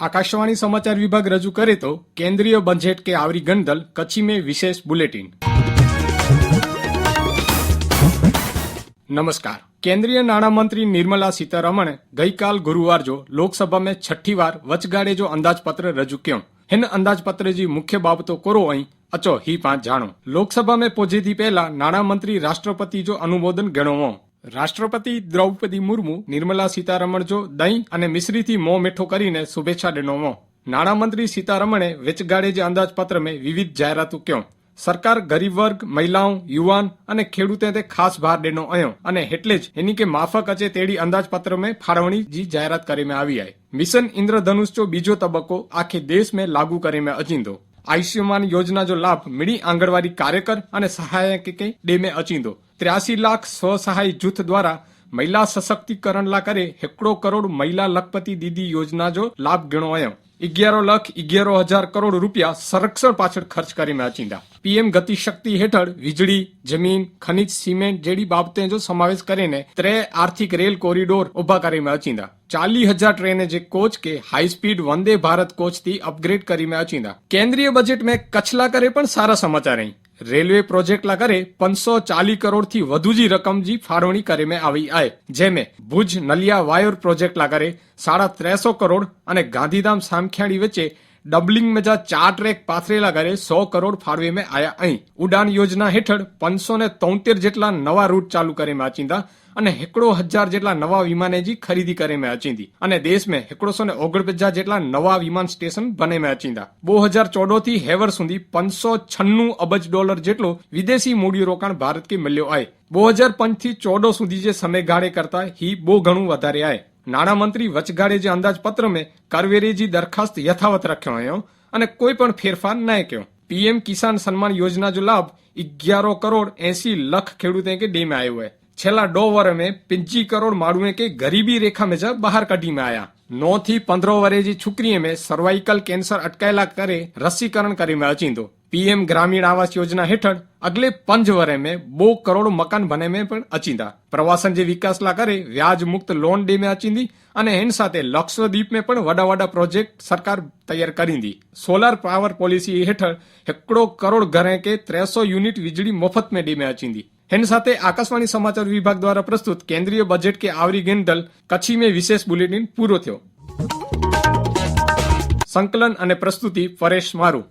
આકાશવાણી સમાચાર વિભાગ રજૂ કરે તો કેન્દ્રીય બજેટ કે આવરી ગંદલ કચ્છી મેં વિશેષ બુલેટિન. નમસ્કાર. કેન્દ્રીય નાણામંત્રી નિર્મલા સીતારમણે ગઈકાલ ગુરુવાર જો લોકસભામાં છઠ્ઠી વાર વચગાળે જો અંદાજપત્ર રજૂ ક્યું? હિન અંદાજપત્ર જી મુખ્ય બાબતો કરો અહીં અચો હી પાંચ જાણો. લોકસભામાં પહોંચેથી પહેલા નાણામંત્રી રાષ્ટ્રપતિ જો અનુમોદન ગણવો રાષ્ટ્રપતિ દ્રૌપદી મુર્મુ, નિર્મલા સીતારમણ જો દહીં અને મિશ્રીથી મોં મીઠો કરીને શુભેચ્છા ડેનોમો નાણામંત્રી સીતારમણે વેચગાળે જે અંદાજપત્ર મેં વિવિધ જાહેરાતો ક્યો. સરકાર ગરીબ વર્ગ, મહિલાઓ, યુવાન અને ખેડૂતે તે ખાસ ભાર દેનો અયો અને એટલે જ એની કે માફક અચે તેડી અંદાજપત્ર મેં ફાળવણીજી જાહેરાત કરીમાં આવી આય. મિશન ઇન્દ્રધનુષ જો બીજો તબક્કો આખે દેશ મેં લાગુ કરીમાં અચિંદો. આયુષ્યમાન યોજના જો લાભ મીડી આંગણવાડી કાર્યકર અને સહાયકે ડેમે અચિંદો. ત્ર્યાસી લાખ સ્વસહાય જૂથ દ્વારા મહિલા સશક્તિકરણ લા કરે હેકડો કરોડ મહિલા લખપતિ દીદી યોજના જો લાભ ગણો એમ. અગિયારો લાખ અગિયારો હજાર કરોડ રૂપિયા સંરક્ષણ પાછળ ખર્ચ કરીને અચીંદા પીએમ ગતિશક્તિ હેઠળ વીજળી, જમીન, ખનિજ, સિમેન્ટ જેવી બાબતે જો સમાવેશ કરીને ત્રે આર્થિક રેલ કોરિડોર ઊભા કરીને અચીંદા ચાલી હજાર ટ્રેને જે કોચ કે હાઈ સ્પીડ વંદે ભારત કોચથી અપગ્રેડ કરીને અચીંદા કેન્દ્રીય બજેટ में કચ્છલા કરે પણ સારા સમાચાર અહીં. રેલવે પ્રોજેક્ટ લા પંચસો પાંચસો ચાલી કરોડથી વધુ જી રકમ જી ફાળવણી કરે में આવી આય, જેમે ભુજ નલિયા વાયોર પ્રોજેક્ટ લા કરે સાડા ત્રેસો કરોડ અને ગાંધીધામ સામખિયાળી વચ્ચે ડબલિંગ में જા ચાર ટ્રેક પાથરેલા કરે સો કરોડ ફાળવે में આયા અહીં ઉડાન યોજના હેઠળ પાંચસો ને તોતેર જેટલા નવા રૂટ ચાલુ કરે में અચીંદા અને હેકડો હજાર જેટલા નવા વિમાનેજી ખરીદી કરે में અચીંદી અને દેશ में હેકડોસો ને ઓગણપચાસ જેટલા નવા વિમાન સ્ટેશન બને में અચીંદા બે હજાર ચૌદ થી હેવર સુધી પાંચસો છન્નું અબજ ડોલર જેટલો વિદેશી મૂડીરોકાણ ભારત કે મળ્યો આય બે હજાર પાંચ થી ચૌદ સુધી જે સમયગાળે કરતા હી બહુ ઘણું વધારે આય નાણામંત્રી વચગાડે જે અંદાજપત્ર મેં કરવેરેજી દરખાસ્ત યથાવત રખ્યો હયો અને કોઈ પણ ફેરફાર ના ક્યો. પીએમ કિસાન સન્માન યોજના જો લાભ અગિયારો કરોડ એસી લખ ખેડૂતે કે ડેમે આવ્યો હે છેલ્લા દો વર મેં પિંચી કરોડ માળુએ કે ગરીબી રેખા મેં બહાર કાઢી મેં આયા. નોથી પંદર વરે જી છોકરીએ મેં સર્વાઇકલ કેન્સર અટકાયેલા કરે રસીકરણ કરી મેં અચીંદો. पीएम ग्रामीण आवास योजना हेठळ अगले पंज वरे में बो करोड़ मकान बने में पण अचींदा प्रवासन जे विकास ला करे व्याज मुक्त लोन डे में अचींदी અને એન સાથે લક્ષદ્વીપ મેં પણ વડા વડા પ્રોજેક્ટ સરકાર તૈયાર કરીંદી. સોલાર પાવર પોલિસી હેઠળ એકડો કરોડ ઘરે કે ત્રેસો યુનિટ વીજળી મફત મેં ડે મેં અચીંદી. એન સાથે આકાશવાણી સમાચાર વિભાગ દ્વારા પ્રસ્તુત કેન્દ્રીય બજેટ કે આવરી ગેંદલ કચ્છી મેં વિશેષ બુલેટિન પૂરો થયો. સંકલન અને પ્રસ્તુતિ પરેશ મારું.